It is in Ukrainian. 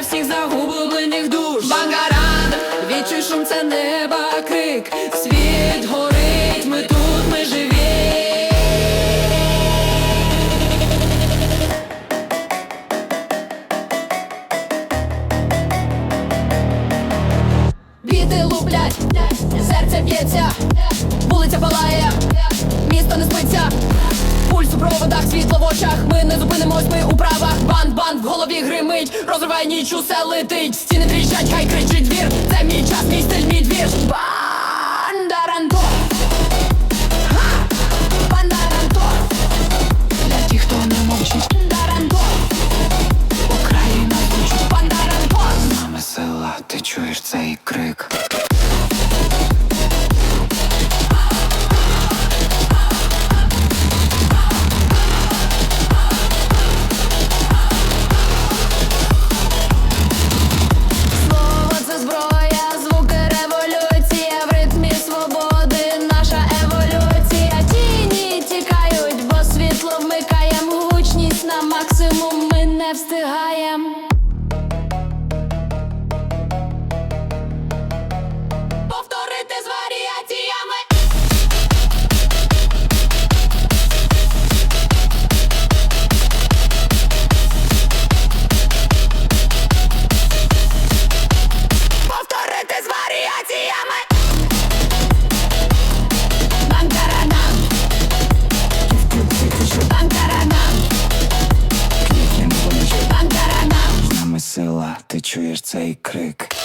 всіх загублених душ. Бангаран, відчуй шум, це неба, крик. Світ горить, ми тут, ми живі. Біти луплять, серце б'ється, вулиця палає, місто не спиться, пульс у проводах, світло в очах, ми не зупинимось, ми у в голові гримить, розриває ніч, усе летить. Стіни тріщать, хай кричить двір. Це мій час, мій стиль, мій двір. Бандаранто. Бандаранто. Для тих, хто не мовчить. Бандаранто. Україна звучить. Бандаранто. Нами сила, ти чуєш цей крик. Максимум ми не встигаєм. Ти чуєш цей крик.